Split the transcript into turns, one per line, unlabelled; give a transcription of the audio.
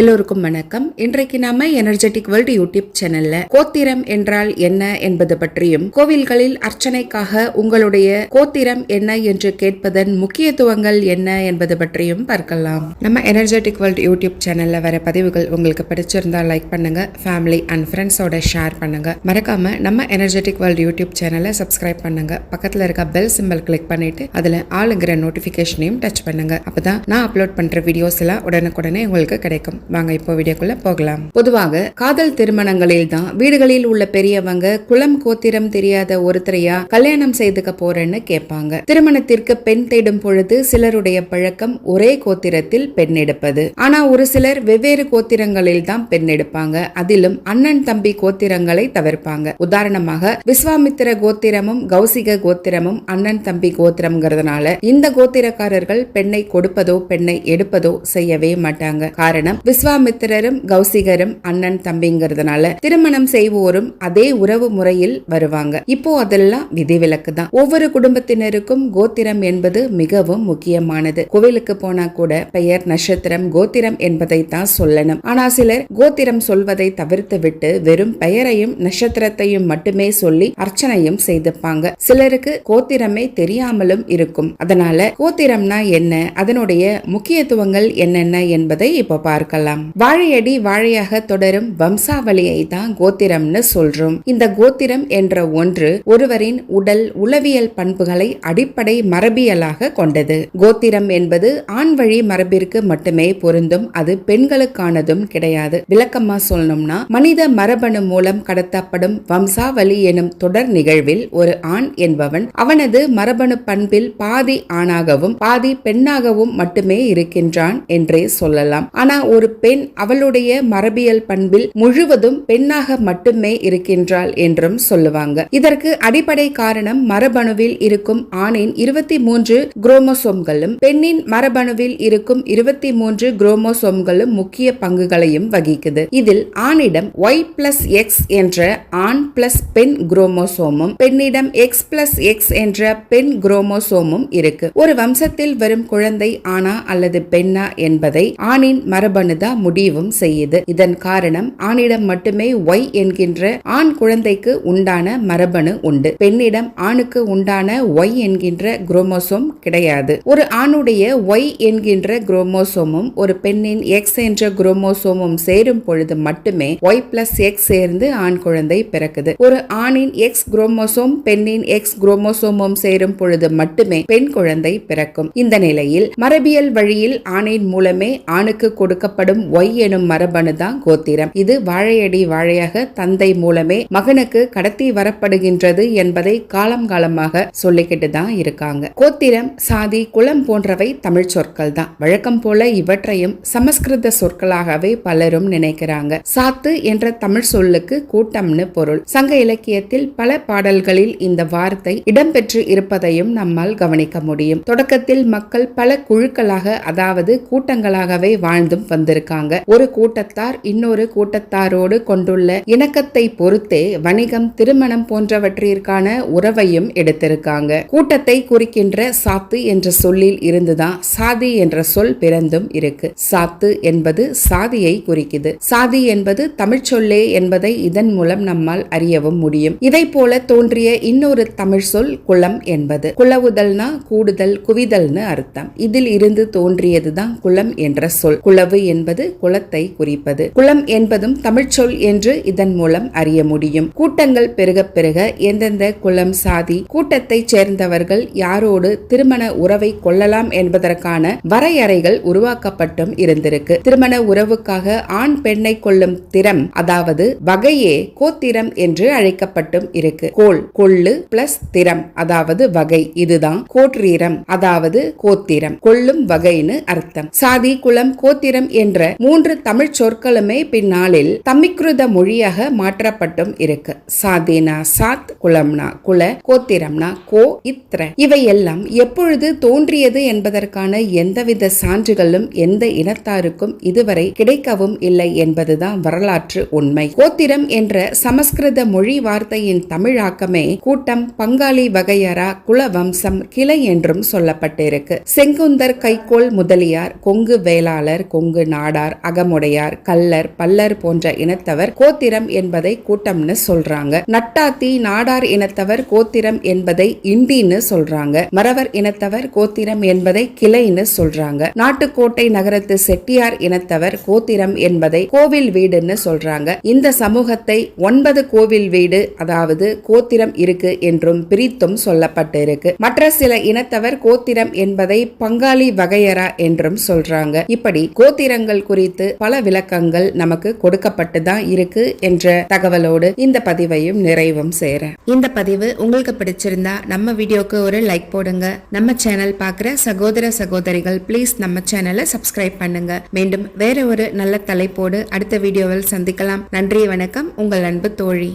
எல்லோருக்கும் வணக்கம். இன்றைக்கு நாம எனர்ஜெட்டிக் வேர்ல்டு யூடியூப் சேனல்ல கோத்திரம் என்றால் என்ன என்பது பற்றியும் கோவில்களில் அர்ச்சனைக்காக உங்களுடைய கோத்திரம் என்ன என்று கேட்பதன் முக்கியத்துவங்கள் என்ன என்பது பற்றியும் பார்க்கலாம். நம்ம எனர்ஜெட்டிக் வேர்ல்டு யூடியூப் சேனல்ல வர பதிவுகள் உங்களுக்கு பிடிச்சிருந்தா லைக் பண்ணுங்க ஃபேமிலி அண்ட் ஃப்ரெண்ட்ஸோட ஷேர் பண்ணுங்க. மறக்காம நம்ம எனர்ஜெட்டிக் வேர்ல்டு யூடியூப் சேனலை சப்ஸ்கிரைப் பண்ணுங்க. பக்கத்துல இருக்க பெல் சிம்பிள் கிளிக் பண்ணிட்டு அதுல ஆளுங்கிற நோட்டிபிகேஷனையும் டச் பண்ணுங்க. அப்பதான் நான் அப்லோட் பண்ற வீடியோஸ் எல்லாம் உடனுக்குடனே உங்களுக்கு கிடைக்கும். வாங்க இப்போ வீடியோக்குள்ள போகலாம். பொதுவாக காதல் திருமணங்களில் தான் வீடுகளில் உள்ள பெரியவங்க குலம் கோத்திரம் தெரியாத ஒருத்தரையா கல்யாணம் செய்துக்க போறேன்னு கேட்பாங்க. திருமணத்திற்கு பெண் தேடும் பொழுது சிலருடைய பழக்கம் ஒரே கோத்திரத்தில் பெண் எடுப்பது. ஆனா ஒரு சிலர் வெவ்வேறு கோத்திரங்களில் தான் பெண் எடுப்பாங்க. அதிலும் அண்ணன் தம்பி கோத்திரங்களை தவிர்ப்பாங்க. உதாரணமாக விஸ்வாமித்திர கோத்திரமும் கௌசிக கோத்திரமும் அண்ணன் தம்பி கோத்திரம்ங்கிறதுனால இந்த கோத்திரக்காரர்கள் பெண்ணை கொடுப்பதோ பெண்ணை எடுப்பதோ செய்யவே மாட்டாங்க. காரணம் விஸ்வாமித்திரரும் கௌசிகரும் அண்ணன் தம்பிங்கிறதுனால திருமணம் செய்வோரும் அதே உறவு முறையில் வருவாங்க. இப்போ அதெல்லாம் விதிவிலக்கு தான் ஒவ்வொரு குடும்பத்தினருக்கும் கோத்திரம் என்பது மிகவும் முக்கியமானது. கோவிலுக்கு போனா கூட பெயர் நட்சத்திரம் கோத்திரம் என்பதை தான் சொல்லணும். ஆனா சிலர் கோத்திரம் சொல்வதை தவிர்த்து விட்டு வெறும் பெயரையும் நட்சத்திரத்தையும் மட்டுமே சொல்லி அர்ச்சனையும் செய்துப்பாங்க. சிலருக்கு கோத்திரமே தெரியாமலும் இருக்கும். அதனால கோத்திரம்னா என்ன? அதனுடைய முக்கியத்துவங்கள் என்னென்ன என்பதை இப்போ பார்க்கலாம். சொல்லலாம் வாழையடி வாழையாக தொடரும் வம்சாவளியை தான் கோத்திரம்னு சொல்றோம். இந்த கோத்திரம் என்ற ஒன்று ஒருவரின் உடல் உளவியல் பண்புகளை அடிப்படை மரபியலாக கொண்டது. கோத்திரம் என்பது ஆண் வழி மரபிற்கு மட்டுமே பொருந்தும் அது பெண்களுக்கானதும் கிடையாது. விளக்கமா சொல்லணும்னா மனித மரபணு மூலம் கடத்தப்படும் வம்சாவளி எனும் தொடர் நிகழ்வில் ஒரு ஆண் என்பவன் அவனது மரபணு பண்பில் பாதி ஆணாகவும் பாதி பெண்ணாகவும் மட்டுமே இருக்கின்றான் என்றே சொல்லலாம். ஆனா ஒரு பெண் அவளுடைய மரபியல் பண்பில் முழுவதும் பெண்ணாக மட்டுமே இருக்கின்றாள் என்றும் சொல்லுவாங்க. இதற்கு அடிப்படை காரணம் மரபணுவில் இருக்கும் ஆணின் இருபத்தி மூன்று குரோமோசோம்களும் பெண்ணின் மரபணுவில் இருக்கும் இருபத்தி மூன்று குரோமோசோம்களும் முக்கிய பங்குகளையும் வகிக்குது. இதில் ஆணிடம் ஒய் பிளஸ் எக்ஸ் என்ற ஆண் பிளஸ் பெண் குரோமோசோமும் பெண்ணிடம் எக்ஸ் பிளஸ் எக்ஸ் என்ற பெண் குரோமோசோமும் இருக்கு. ஒரு வம்சத்தில் வரும் குழந்தை ஆணா அல்லது பெண்ணா என்பதை ஆணின் மரபணு தான் முடிவும் செய்யுது. இதன் காரணம் ஆணிடம் மட்டுமே ஒய் என்கின்ற ஆண் குழந்தைக்கு உண்டான மரபணு உண்டு. பெண்ணிடம் ஆணுக்கு உண்டான ஒய் என்கின்ற குரோமோசோம் கிடையாது. ஒரு ஆணுடைய ஒய் என்கின்ற குரோமோசோமும் ஒரு பெண்ணின் எக்ஸ் என்ற குரோமோசோமும் சேரும் பொழுது மட்டுமே ஒய் பிளஸ் எக்ஸ் சேர்ந்து ஆண் குழந்தை பிறக்குது. ஒரு ஆணின் எக்ஸ் குரோமோசோம் பெண்ணின் எக்ஸ் குரோமோசோமும் சேரும் பொழுது மட்டுமே பெண் குழந்தை பிறக்கும். இந்த நிலையில் மரபியல் வழியில் ஆணின் மூலமே ஆணுக்கு எனப்படும் ஒய் எனும் மரபணு தான் கோத்திரம். இது வாழையடி வாழையாக தந்தை மூலமே மகனுக்கு கடத்தி வரப்படுகின்றது என்பதை காலம் காலமாக சொல்லிக்கிட்டு தான் இருக்காங்க. கோத்திரம் சாதி குலம் போன்றவை தமிழ் சொற்கள் தான் வழக்கம் போல இவற்றையும் சமஸ்கிருத சொற்களாகவே பலரும் நினைக்கிறாங்க. சாத்து என்ற தமிழ் சொல்லுக்கு கூட்டம்னு பொருள். சங்க இலக்கியத்தில் பல பாடல்களில் இந்த வார்த்தை இடம்பெற்று இருப்பதையும் நம்மால் கவனிக்க முடியும். தொடக்கத்தில் மக்கள் பல குழுக்களாக அதாவது கூட்டங்களாகவே வாழ்ந்தும் வந்திருக்காங்க ஒரு கூட்டத்தார் இன்னொரு கூட்டத்தாரோடு கொண்டுள்ள இணக்கத்தை பொறுத்தே வணிகம் திருமணம் போன்றவற்றிற்கான உறவையும் எடுத்திருக்காங்க. கூட்டத்தை குறிக்கின்ற சாத்து என்ற சொல்லில் இருந்துதான் சாதி என்ற சொல் பிறந்தும் இருக்கு. சாத்து என்பது சாதியை குறிக்குது. சாதி என்பது தமிழ் சொல்லே என்பதை இதன் மூலம் நம்மால் அறியவும் முடியும். இதை போல தோன்றிய இன்னொரு தமிழ் சொல் குளம் என்பது. குளவுதல்னா கூடுதல் குவிதல்னு அர்த்தம். இதில் இருந்து தோன்றியதுதான் குளம் என்ற சொல். குளவு என்ற என்பது குலத்தை குறிப்பது. குலம் என்பதும் தமிழ்ச்சொல் என்று இதன் மூலம் அறிய முடியும். கூட்டங்கள் பெருக பெருக எந்தெந்த குலம் சாதி கூட்டத்தை சேர்ந்தவர்கள் யாரோடு திருமண உறவை கொள்ளலாம் என்பதற்கான வரையறைகள் உருவாக்கப்பட்டும் இருந்திருக்கு. திருமண உறவுக்காக ஆண் பெண்ணை கொள்ளும் திறம் அதாவது வகையே கோத்திரம் என்று அழைக்கப்பட்டும் இருக்கு. கோல் கொள்ளு பிளஸ் திறம் அதாவது வகை இதுதான் கோற்றீரம் அதாவது கோத்திரம். கொள்ளும் வகைன்னு அர்த்தம். சாதி குலம் கோத்திரம் என்று மூன்று தமிழ் சொற்களுமே பின்னாளில் தமிக்கிருத மொழியாக மாற்றப்பட்டும் இருக்கு. சாதேனா சாத் குலம்னா குல கோத்திரம்னா கோ இத்ர. இவையெல்லாம் எப்பொழுது தோன்றியது என்பதற்கான எந்தவித சான்றுகளும் எந்த இனத்தாருக்கும் இதுவரை கிடைக்கவும் இல்லை என்பதுதான் வரலாற்று உண்மை. கோத்திரம் என்ற சமஸ்கிருத மொழி வார்த்தையின் தமிழாக்கமே கூட்டம் பங்காளி வகையறா குல வம்சம் கிளை என்றும் சொல்லப்பட்டிருக்கு. செங்குந்தர் கைக்கோள் முதலியார் கொங்கு வேளாளர் கொங்கு நாள் நாடார் அகமுடையார் கல்லர் பல்லர் போன்ற இனத்தவர் கோத்திரம் என்பதை கூட்டம்னு சொல்றாங்க. நட்டாத்தி நாடார் இனத்தவர் கோத்திரம் என்பதை இண்டின்னு சொல்றாங்க. மறவர் இனத்தவர் கோத்திரம் என்பதை கிளைன்னு சொல்றாங்க. நாட்டுக்கோட்டை நகரத்து செட்டியார் இனத்தவர் கோத்திரம் என்பதை கோவில் வீடுன்னு சொல்றாங்க. இந்த சமூகத்தை ஒன்பது கோவில் வீடு அதாவது கோத்திரம் இருக்கு என்றும் பிரித்தும் சொல்லப்பட்டிருக்கு. மற்ற சில இனத்தவர் கோத்திரம் என்பதை பங்காளி வகையரா என்றும் சொல்றாங்க. இப்படி கோத்திரங்கள் குறித்து பல விளக்கங்கள் நமக்கு கொடுக்கப்பட்டு தான் இருக்கு என்ற தகவலோடு இந்த பதிவையும் நிறைவும் சேர இந்த பதிவு உங்களுக்கு பிடிச்சிருந்தா நம்ம வீடியோக்கு ஒரு லைக் போடுங்க. நம்ம சேனல் பார்க்குற சகோதர சகோதரிகள் ப்ளீஸ் நம்ம சேனலை சப்ஸ்கிரைப் பண்ணுங்க. மீண்டும் வேற ஒரு நல்ல தலைப்போடு அடுத்த வீடியோவில் சந்திக்கலாம். நன்றி வணக்கம். உங்கள் அன்பு தோழி.